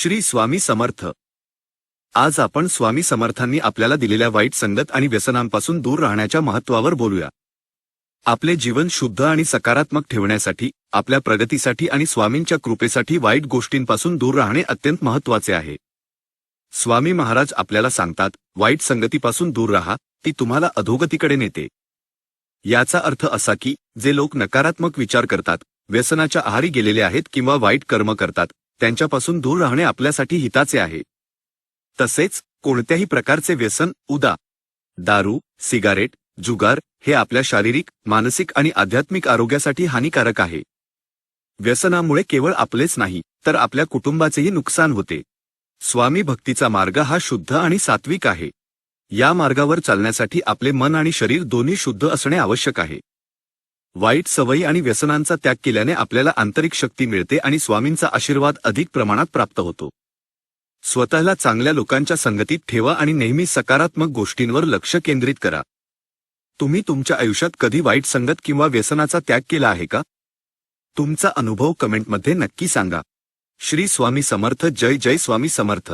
श्री स्वामी समर्थ. आज आपण स्वामी समर्थांनी आपल्याला दिलेल्या वाईट संगत आणि व्यसनांपासून दूर राहण्याच्या महत्त्वावर बोलूया. आपले जीवन शुद्ध आणि सकारात्मक ठेवण्यासाठी आपल्या प्रगतीसाठी आणि स्वामींच्या कृपेसाठी वाईट गोष्टींपासून दूर राहणे अत्यंत महत्त्वाचे आहे. स्वामी महाराज आपल्याला सांगतात वाईट संगतीपासून दूर राहा ती तुम्हाला अधोगतीकडे नेते. याचा अर्थ असा की जे लोक नकारात्मक विचार करतात व्यसनाच्या आहारी गेलेले आहेत किंवा वाईट कर्म करतात त्यांच्यापासून दूर राहणे आपल्यासाठी हिताचे आहे. तसेच कोणत्याही प्रकारचे व्यसन उदा दारू सिगारेट जुगार हे आपल्या शारीरिक मानसिक आणि आध्यात्मिक आरोग्यासाठी हानिकारक आहे. व्यसनामुळे केवळ आपलेच नाही तर आपल्या कुटुंबाचेही नुकसान होते. स्वामी भक्तीचा मार्ग हा शुद्ध आणि सात्विक आहे. या मार्गावर चालण्यासाठी आपले मन आणि शरीर दोन्ही शुद्ध असणे आवश्यक आहे. वाईट सवयी आणि व्यसनांचा त्याग केल्याने आपल्याला आंतरिक शक्ती मिळते आणि स्वामींचा आशीर्वाद अधिक प्रमाणात प्राप्त होतो. स्वतःला चांगल्या लोकांच्या संगतीत ठेवा आणि नेहमी सकारात्मक गोष्टींवर लक्ष केंद्रित करा. तुम्ही तुमच्या आयुष्यात कधी वाईट संगत किंवा व्यसनाचा त्याग केला आहे का? तुमचा अनुभव कमेंटमध्ये नक्की सांगा. श्री स्वामी समर्थ जय जय स्वामी समर्थ.